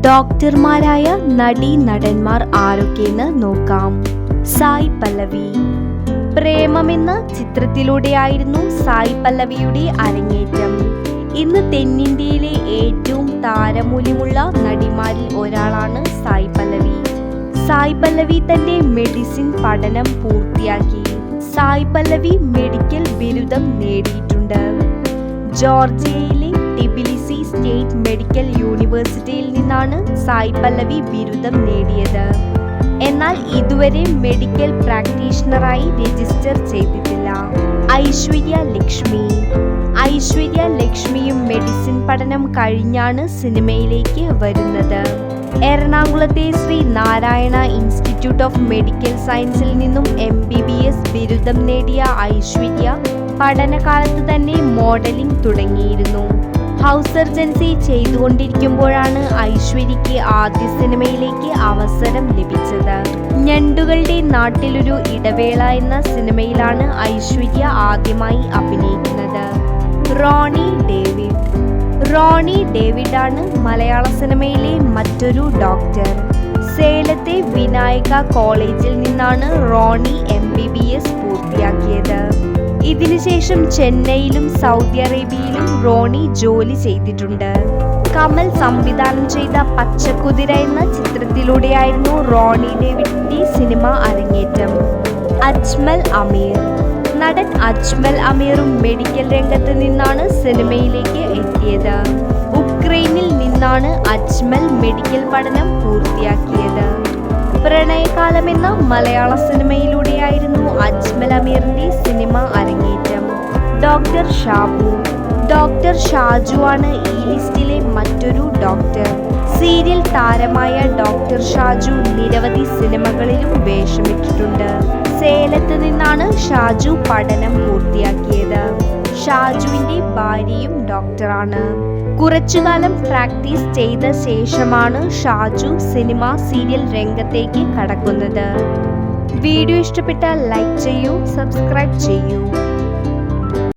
ഡോക്ടർമാരായ നടി നടന്മാർ ആരൊക്കെയെന്ന് നോക്കാം. സായി പല്ലവി. പ്രേമമെന്ന ചിത്രത്തിലൂടെയായിരുന്നു സായി പല്ലവിയുടെ അരങ്ങേറ്റം. ഇന്ന് തെന്നിന്ത്യയിലെ ഏറ്റവും താരമൂല്യമുള്ള നടിമാരിൽ ഒരാളാണ് സായി പല്ലവി. സായി പല്ലവി തന്റെ മെഡിസിൻ പഠനം പൂർത്തിയാക്കി. സായി പല്ലവി മെഡിക്കൽ ബിരുദം നേടിയിട്ടുണ്ട്. ജോർജിയയിലെ ടിബിലിസി സ്റ്റേറ്റ് മെഡിക്കൽ യൂണിവേഴ്സിറ്റിയിൽ നിന്നാണ് സായ് പല്ലവി ബിരുദം നേടിയത്. എന്നാൽ ഇതുവരെ മെഡിക്കൽ പ്രാക്ടീഷണറായി രജിസ്റ്റർ ചെയ്തിട്ടില്ല. ഐശ്വര്യ ലക്ഷ്മി. ഐശ്വര്യ ലക്ഷ്മിയും മെഡിസിൻ പഠനം കഴിഞ്ഞാണ് സിനിമയിലേക്ക് വരുന്നത്. എറണാകുളത്തെ Sree Narayana institute of medical സയൻസിൽ നിന്നും എം ബി ബി എസ് ബിരുദം നേടിയ ഐശ്വര്യ പഠനകാലത്ത് തന്നെ മോഡലിംഗ് തുടങ്ങിയിരുന്നു. ഹൗസ് സർജൻസി ചെയ്തുകൊണ്ടിരിക്കുമ്പോഴാണ് ഐശ്വര്യയ്ക്ക് ആദ്യ സിനിമയിലേക്ക് അവസരം ലഭിച്ചത്. ഞണ്ടുകളുടെ നാട്ടിലൊരു ഇടവേള എന്ന സിനിമയിലാണ് ഐശ്വര്യ ആദ്യമായി അഭിനയിക്കുന്നത്. റോണി ഡേവിഡ്. റോണി ഡേവിഡ് ആണ് മലയാള സിനിമയിലെ മറ്റൊരു ഡോക്ടർ. സേലത്തെ വിനായക കോളേജിൽ നിന്നാണ് റോണി എം. ഇതിനുശേഷം ചെന്നൈയിലും സൗദി അറേബ്യയിലും റോണി ജോലി ചെയ്തിട്ടുണ്ട്. കമൽ സംവിധാനം ചെയ്ത പച്ചക്കുതിര എന്ന ചിത്രത്തിലൂടെയായിരുന്നു റോണി ഡേവിഡിന്റെ സിനിമ അരങ്ങേറ്റം. അജ്മൽ അമീർ. നടൻ അജ്മൽ അമീറും മെഡിക്കൽ രംഗത്ത് നിന്നാണ് സിനിമയിലേക്ക് എത്തിയത്. ഉക്രൈനിൽ നിന്നാണ് അജ്മൽ മെഡിക്കൽ പഠനം പൂർത്തിയാക്കിയത്. പ്രണയകാലം എന്ന മലയാള സിനിമയിലൂടെയായിരുന്നു അജ്മൽ അമീറിന്റെ സിനിമ അരങ്ങേറ്റം. ഡോക്ടർ ഷാബു. ഡോക്ടർ ഷാജു ആണ് ഈ ലിസ്റ്റിലെ മറ്റൊരു ഡോക്ടർ. സീരിയൽ താരമായ ഡോക്ടർ ഷാജു നിരവധി സിനിമകളിലും വേഷമിട്ടിട്ടുണ്ട്. സേലത്ത് നിന്നാണ് ഷാജു പഠനം പൂർത്തിയാക്കിയത്. ഷാജുവിന്റെ ഭാര്യയും ഡോക്ടറാണ്. കുറച്ചുകാലം പ്രാക്ടീസ് ചെയ്ത ശേഷമാണ് ഷാജു സിനിമ സീരിയൽ രംഗത്തേക്ക് കടക്കുന്നത്. വീഡിയോ ഇഷ്ടപ്പെട്ടാൽ ലൈക്ക് ചെയ്യൂ സബ്സ്ക്രൈബ് ചെയ്യൂ.